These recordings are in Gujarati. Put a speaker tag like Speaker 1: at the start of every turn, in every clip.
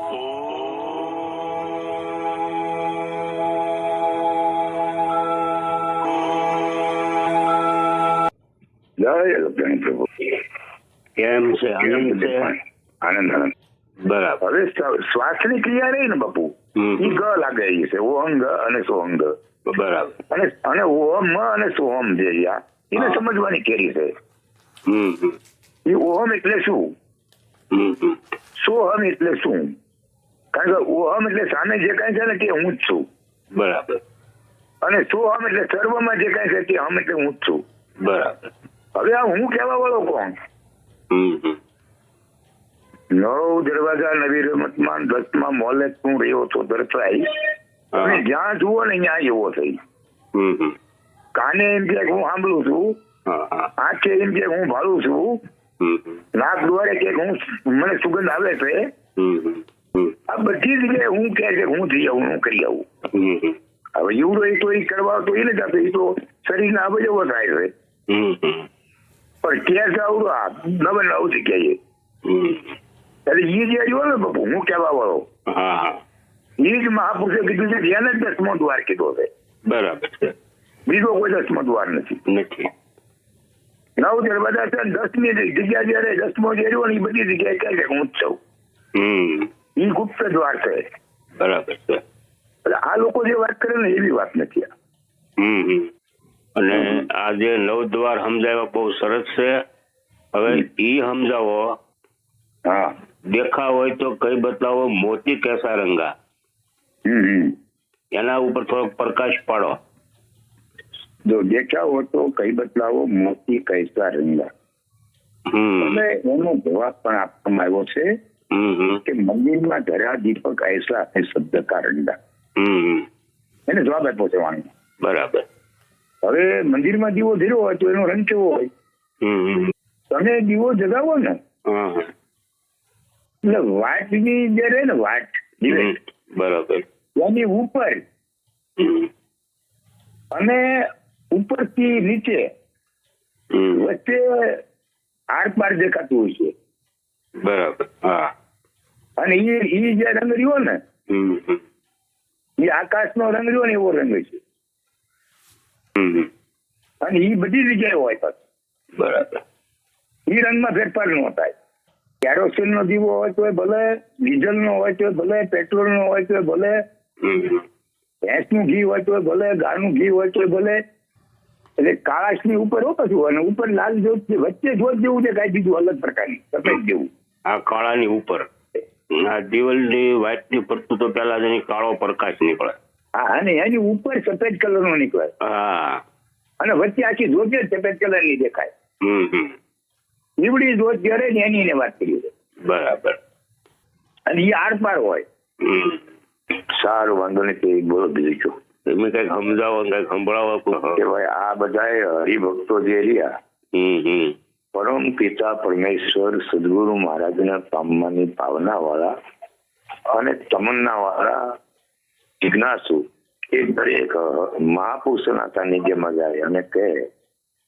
Speaker 1: જય અલગણી પ્રભુ
Speaker 2: કેમ છે? આનંદ છે?
Speaker 1: આનંદ આનંદ.
Speaker 2: બરાબર.
Speaker 1: હવે શ્વાસની ક્રિયા રહી ને બાપુ. ઈ ગ લાગે છે ઓહંગ અને સોંગ
Speaker 2: બરાબર.
Speaker 1: અને અને ઓહમ અને સોમ જે એને સમજવાની કેરી છે. એ ઓહમ એટલે શું?
Speaker 2: હમ હમ.
Speaker 1: સોહમ એટલે શું? કારણ કે ઓહમ એટલે સામે જે કાંઈ છે ને તે હું જ છું.
Speaker 2: બરાબર.
Speaker 1: અને સોહમ એટલે સર્વમાં જે કાંઈ છે તે હમ એટલે હું જ છું.
Speaker 2: બરાબર.
Speaker 1: હવે આ હું કહેવા વાળો કોણ. નવ દરવાજા નવી રમતમાં દસમાં મોલે તું રહ્યો છો દર્શાઈ અને જ્યાં જુઓ ને ત્યાં એવો થઈ. કાને એમ કે હું સાંભળું છું? આંખે એમ કે હું ભાળું છું. નાક દ્વારે કે હું મને સુગંધ આવે છે? આ બધી જગ્યાએ હું કે છે હું થઈ આવું હું કરી આવું. હવે એવડો એ તો એ કરવા તો એને જ આપે. એ તો શરીરના અવયવો થાય છે. પણ ક્યાં જાવ આ નવે નવ જગ્યાએ એટલે એ જે આવ્યો ને બાપુ હું કહેવા વાળો. એ જ મહાપુરુષે કીધું છે ધ્યાન જ દસમો દ્વાર કીધો છે.
Speaker 2: બરાબર
Speaker 1: બીજો કોઈ દસમો દ્વાર નથી.
Speaker 2: નથી.
Speaker 1: નવ દરવાજા છે દસમી જગ્યા જયારે દસમો જે રહ્યો ને એ બધી જગ્યાએ કહે છે કે હું જ છું.
Speaker 2: હમ.
Speaker 1: એ ગુપ્ત દ્વાર છે.
Speaker 2: બરાબર છે.
Speaker 1: એટલે આ લોકો જે વાત કરે ને એવી વાત નથી
Speaker 2: હમ. અને આ જે નવ દ્વાર સમજાવ્યા બહુ સરસ છે. હવે ઈ સમજાવો.
Speaker 1: હા.
Speaker 2: દેખા હોય તો કઈ બતાવો મોતી કેસા રંગા? એના ઉપર થોડોક પ્રકાશ પાડો.
Speaker 1: જો દેખાવો તો કઈ બદલાવો મોતી કૈસા રંગા.
Speaker 2: હમ.
Speaker 1: અને એનો જવાબ પણ આપવામાં આવ્યો છે. કે મંદિરમાં ધરા દીપક એસલા અને શબ્દ કારણદા એને જવાબ આપ્યો છે વાણી
Speaker 2: બરાબર.
Speaker 1: હવે મંદિરમાં દીવો ધીરો હોય તો એનો રંગ કેવો હોય? તમે દીવો જગાવો ને. એટલે વાટની જે રહે ને વાટ
Speaker 2: બરાબર.
Speaker 1: એની ઉપર અને ઉપરથી નીચે વચ્ચે આર પાર દેખાતું હોય છે.
Speaker 2: બરાબર. હા.
Speaker 1: અને એ ઈ જે રંગ રહ્યો ને એ આકાશ આકાશનો રંગ રહ્યો ને એવો રંગ છે. અને એ બધી જગ્યાએ હોય પાછું
Speaker 2: બરાબર.
Speaker 1: એ રંગમાં ફેરફાર ન થાય. કેરોસીન નો દીવો હોય તો ભલે ડીઝલ નો હોય તો ભલે પેટ્રોલ નો હોય તો ભલે. ભેંસનું ઘી હોય તો ભલે ગાયનું ઘી હોય તો ભલે. એટલે કાળાશની ઉપર હો પાછું અને ઉપર લાલ જોત વચ્ચે જોત જેવું છે કઈ બીજું અલગ પ્રકારની સફેદ જેવું.
Speaker 2: આ કાળાની ઉપર. આ દિવાલની વ્હાઈટની પડતું તો પેલા એની કાળો પ્રકાશ નીકળે.
Speaker 1: હા અને એની ઉપર સફેદ કલર નો નીકળે.
Speaker 2: હા.
Speaker 1: અને વચ્ચે આખી ધોધ સફેદ કલરની દેખાય.
Speaker 2: હમ.
Speaker 1: નીવડી જોત જયારે ને એની વાત કરી
Speaker 2: બરાબર.
Speaker 1: અને એ આર પાર હોય. સારું વાંધો નહીં બોલો બીજું છું
Speaker 2: તમે કંઈક સમજાવો કંઈક સંભળાવો
Speaker 1: કે ભાઈ આ બધા હરિભક્તો જે રહ્યા
Speaker 2: હમ હમ.
Speaker 1: પરમ પિતા પરમેશ્વર સદગુરુ મહારાજના પામવાની ભાવના વાળા અને તમન્ના વાળા જિજ્ઞાસુ એ દરેક મહાપુરુષના સાનિધ્યમાં જાય અને કહે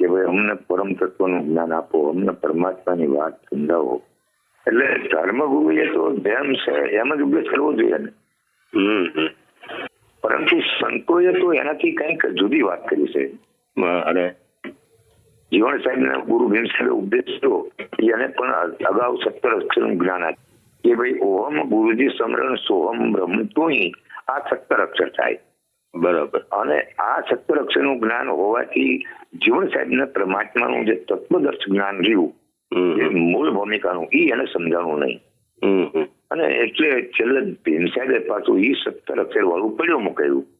Speaker 1: કે ભાઈ અમને પરમ તત્વનું જ્ઞાન આપો અમને પરમાત્માની વાત સમજાવો. એટલે ધર્મગુરુએ તો જેમ છે એમ જ ઉપયોગ કરવો જોઈએ ને. પરંતુ સંતોએ તો એનાથી કંઈક જુદી વાત કરી છે.
Speaker 2: અરે
Speaker 1: જીવણ સાહેબના ગુરુ ભીમ સાહેબે ઉપદેશ કર્યો એને પણ અગાઉ સત્તર અક્ષરનું જ્ઞાન આપ્યું કે ભાઈ ઓહમ ગુરુજી સમરણ સોહમ બ્રહ્મ તોય આ સત્તર અક્ષર થાય
Speaker 2: બરાબર
Speaker 1: અને આ સત્તર અક્ષરનું જ્ઞાન હોવાથી જીવન સાહેબના પરમાત્માનું જે તત્વદર્શ જ્ઞાન રહ્યું. મૂળ ભૂમિકાનું એ એને સમજાણું નહીં. અને એટલે છેલ્લે ભીમ સાહેબે પાછું એ સત્તર અક્ષર વાળું પડ્યું
Speaker 2: હમ.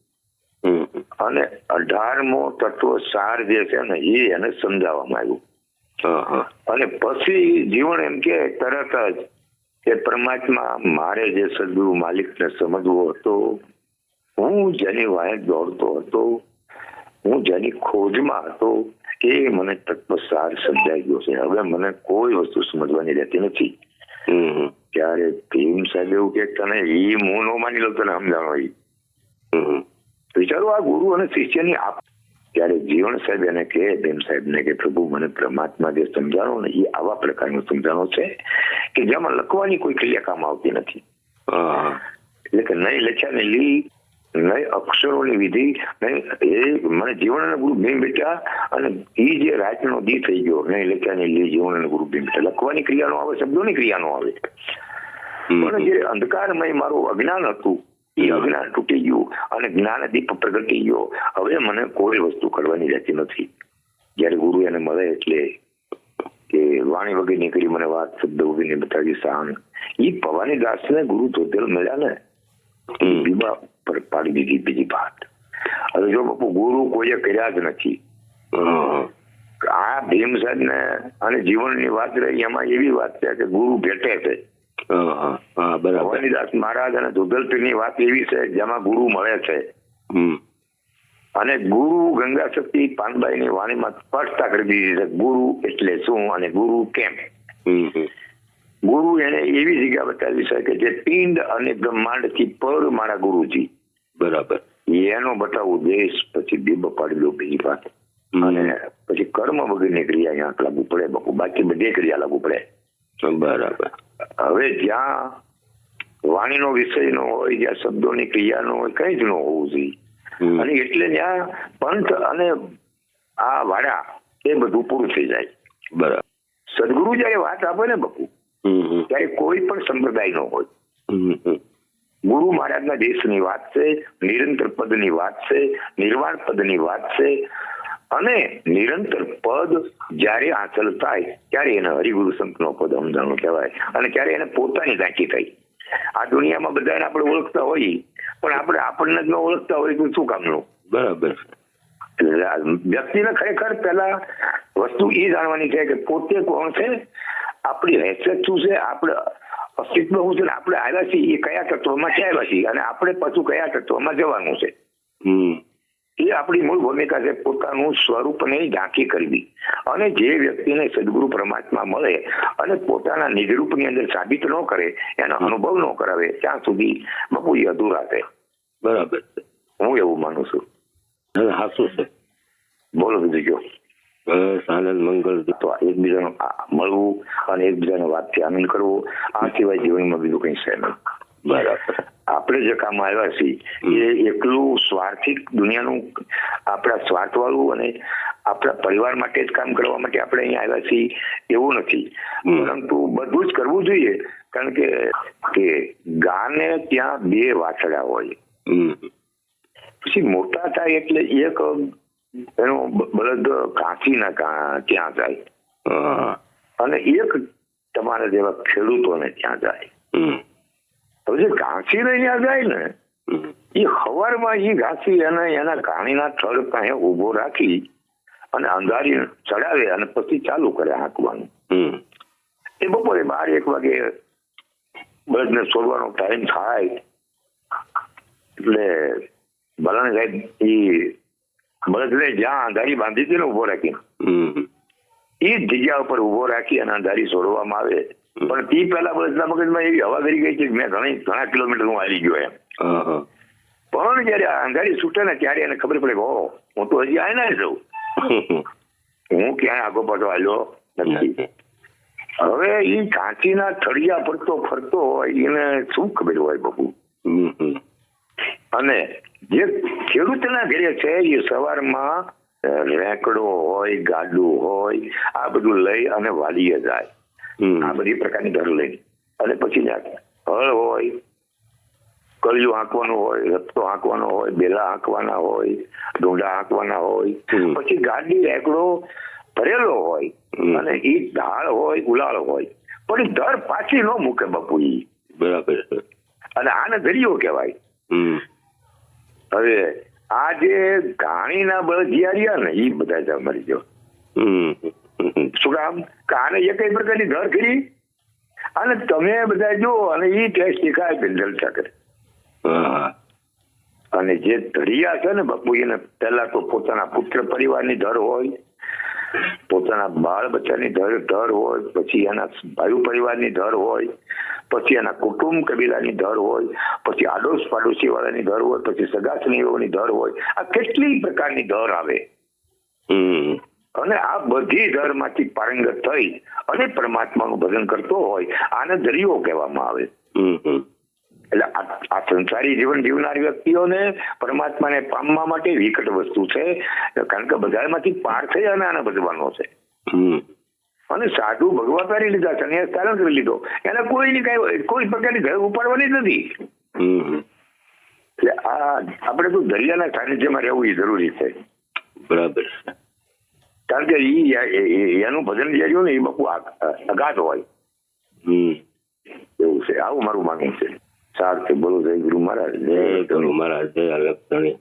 Speaker 1: અને અઢારમો તત્વ સાર જે છે ને એ એને સમજાવવામાં આવ્યું. અને પછી જીવન એમ કે તરત જ કે પરમાત્મા મારે જે સદગુરુ માલિકને સમજવો હતો હું જેની વાહે દોડતો હતો હું જેની ખોજમાં હતો એ મને તત્વસાર સમજાઈ ગયો છે. હવે મને કોઈ વસ્તુ સમજવાની રહેતી નથી. ત્યારે ભીમ સાહેબ એવું કે તને એ હું નો માની લો તને સમજાણો એ. વિચારો આ ગુરુ અને શિષ્યની આપ ત્યારે જીવન સાહેબ એને કહે ભીમ સાહેબને કે પ્રભુ મને પરમાત્મા જે સમજાણો ને એ આવા પ્રકારનું સમજાણો છે કે જેમાં લખવાની કોઈ ક્રિયા કામ આવતી નથી. એટલે કે નહીં લખ્યા ને લી નહીં અક્ષરોની વિધિ નહીં એ મને જીવન ગુરુ ભીમ બેટા અને એ જે રાતનો દી થઈ ગયો નહીં લખ્યા ને લી જીવન ગુરુ ભીમ બેટા. લખવાની ક્રિયાનો આવે શબ્દોની ક્રિયાનો આવે. પણ જે અંધકારમય મારું અજ્ઞાન હતું એ અજ્ઞાન તૂટી ગયું. અને જ્ઞાન દીપ પ્રગટી ગયો. હવે મને કોઈ વસ્તુ કરવાની રહેતી નથી. જયારે ગુરુ એને મળે એટલે કે વાણી વગર નીકળી મને વાત શબ્દ વગરની બતાવી શાન. એ ભવાની દાસને ગુરુ ધોતેલ મળ્યા ને
Speaker 2: હમ.
Speaker 1: બીબા પર પાડી દીધી બીજી વાત. હવે જો બાપુ ગુરુ કોઈએ કર્યા જ નથી. આ ભીમ સાહેબ ને અને જીવનની વાત રહી એમાં એવી વાત છે કે ગુરુ ભેટે છે. ભવાનીદાસ મહારાજ અને દુધલપીરની વાત એવી છે જેમાં ગુરુ મળે છે. અને ગુરુ ગંગા શક્તિ પાનબાઈની વાણીમાં સ્પષ્ટતા કરી દીધી છે ગુરુ એટલે શું અને ગુરુ કેમ. ગુરુ એને એવી જગ્યા બતાવી છે કે જે પિંડ અને બ્રહ્માંડથી પર મારા ગુરુજી.
Speaker 2: બરાબર.
Speaker 1: એનો બતાવવું દેશ પછી દીબ પાડેલો બીજી
Speaker 2: પાસે
Speaker 1: અને પછી કર્મ વગરની ક્રિયા અહીંયા લાગુ પડે બાકી બધી ક્રિયા લાગુ પડે.
Speaker 2: બરાબર.
Speaker 1: હવે જ્યાં વાણીનો વિષય નો હોય જ્યાં શબ્દોની ક્રિયાનો હોય કઈ જ ન હોવું જોઈએ. અને એટલે ત્યાં પંથ અને આ વાડા એ બધું પૂરું થઈ જાય.
Speaker 2: બરાબર.
Speaker 1: સદગુરુ જયારે વાત આપે ને બપુ. ત્યારે કોઈ પણ સંપ્રદાય નો હોય. ગુરુ મહારાજના દેશની વાત છે નિરંતર પદની વાત છે નિર્વાણ પદની વાત છે અને નિરંતર પદ જ્યારે હાંસલ થાય ત્યારે એને હરિગુરુ સંતનો પદ સમજાણું કહેવાય. અને ત્યારે એને પોતાની ઝાંકી થઈ આ દુનિયામાં બધાને આપણે ઓળખતા હોઈએ પણ આપણે આપણને જ ન ઓળખતા હોય તો શું કામનું?
Speaker 2: બરાબર
Speaker 1: વ્યક્તિને ખરેખર પહેલા વસ્તુ એ જાણવાની છે કે પોતે કોણ છે? આપણી હેસિયત શું છે? આપણે અસ્તિત્વ શું છે? ને આપણે આવ્યા છીએ એ કયા તત્વમાં છે આવ્યા છીએ? અને આપણે પાછું કયા તત્વમાં જવાનું છે?
Speaker 2: હમ.
Speaker 1: એ આપણી મૂળ ભૂમિકા છે પોતાનું સ્વરૂપને ઝાંખી કરવી. અને જે વ્યક્તિને સદગુરુ પરમાત્મા મળે અને પોતાના નિજરૂપની અંદર સાબિત ન કરે એનો અનુભવ ન કરાવે ત્યાં સુધી બાપુ એ અધૂરા છે.
Speaker 2: બરાબર છે.
Speaker 1: હું એવું માનું છું.
Speaker 2: હાસું છે?
Speaker 1: બોલો બીજું
Speaker 2: બસ આનંદ મંગલ.
Speaker 1: તો એકબીજાનું મળવું અને એકબીજાનો વાતથી આનંદ કરવો આ સિવાય જીવનમાં બીજું કંઈ છે નહીં.
Speaker 2: બરાબર.
Speaker 1: આપણે જે કામ આવ્યા છીએ એ એકલું સ્વાર્થિક દુનિયાનું આપણા સ્વાર્થ વાળું અને આપણા પરિવાર માટે જ કામ કરવા માટે આપણે અહીંયા આવ્યા છીએ એવું નથી. પરંતુ બધું જ કરવું જોઈએ કારણ કે કે ગાને ત્યાં બે વાછડા હોય. પછી મોટા થાય એટલે એક એનો બળદ કાંચીના ત્યાં જાય. અને એક તમારા જેવા ખેડૂતોને ત્યાં જાય. હવે જે ઘાસી ત્યાં જાય ને એ હવારમાં એ ઘાસી અને એના ઘાણીના થડ પાસે ઊભો રાખી અને અંધારી ચડાવે અને પછી ચાલુ કરે હાંકવાનું. એ બપોરે બાર એક વાગે બળદને છોડવાનો ટાઈમ થાય એટલે બળાને સાહેબ એ બળદને જ્યાં અંધારી બાંધી હતી ને ઊભો રાખીને
Speaker 2: હમ.
Speaker 1: એ જગ્યા ઉપર ઊભો રાખી અને અંધારી છોડવામાં આવે. પણ તે પહેલા બળદના મગજમાં એવી હવા કરી ગઈ છે મેં ઘણી ઘણા કિલોમીટર હું હાલી ગયો એમ.
Speaker 2: હા હા.
Speaker 1: પણ જયારે આ અંધારી છૂટે ને ત્યારે એને ખબર પડે કે હું તો હજી આયના ના જઉં હું ક્યાંય આગો પાછો હાલ્યો નથી. હવે એ કાંચીના થળિયા ફરતો ફરતો હોય એને શું ખબર હોય બાપુ? અને જે ખેડૂતના ઘરે છે એ સવારમાં રેકડો હોય ગાડું હોય આ બધું લઈ અને વાલીએ જાય. આ બધી પ્રકારની ઘર લઈને અને પછી હળ હોય કળિયું હાંકવાનું હોય રસ્તો હાંકવાનો હોય બેલા હાંકવાના હોય ડુંડા હાંકવાના હોય પછી ગાડી રેકડો ભરેલો હોય. અને એ ઢાળ હોય ઉલાળ હોય. પણ દર પાછી ન મૂકે બાપુ ઈ.
Speaker 2: બરાબર
Speaker 1: અને આને દરિયો કહેવાય. હવે આ જે ઘાણીના બળદિયા રહ્યા ને એ બધા જ મરી ગયો શું કામ કાને એક પ્રકારની ઘર કરી? અને તમે બધા જો અને એ ટેસ્ટ શીખાય કે જલસા અને જે ધડિયા છે ને બાપુ એને પહેલા તો પોતાના પુત્ર પરિવારની ધર હોય પોતાના બાળ બચ્ચાની ધર ધર હોય પછી એના ભાઈ પરિવારની ધર હોય પછી એના કુટુંબ કબીલાની ધર હોય પછી આડોશ પાડોશી વાળાની ધર હોય પછી સગાસનીઓની ધર હોય આ કેટલી પ્રકારની ધર આવે?
Speaker 2: હમ.
Speaker 1: અને આ બધી ધર્મમાંથી પારંગત થઈ અને પરમાત્માનું ભજન કરતો હોય આને દરિયો કહેવામાં આવે. એટલે આ સંસારી જીવન જીવનાર વ્યક્તિઓને પરમાત્માને પામવા માટે વિકટ વસ્તુ છે કારણ કે બધામાંથી પાર થઈ અને આને ભજવાનો છે.
Speaker 2: હમ.
Speaker 1: અને સાધુ ભગવા કરી લીધા સન્યાસ ધારણ કરી લીધો. એને કોઈની કઈ કોઈ પ્રકારની ઘર ઉપાડવાની જ નથી.
Speaker 2: હમ
Speaker 1: એટલે આ આપણે તો દરિયાના સાનિધ્યમાં રહેવું એ જરૂરી છે.
Speaker 2: બરાબર. છે
Speaker 1: કારણ કે ઈ એનું ભજન જે રહ્યું ને એ બહુ અગાધ હોય.
Speaker 2: હમ.
Speaker 1: એવું છે. આવું મારું માનવું છે. સારું બોલો જય ગુરુ મહારાજ.
Speaker 2: જય ગુરુ મહારાજ. જય લક્ષણી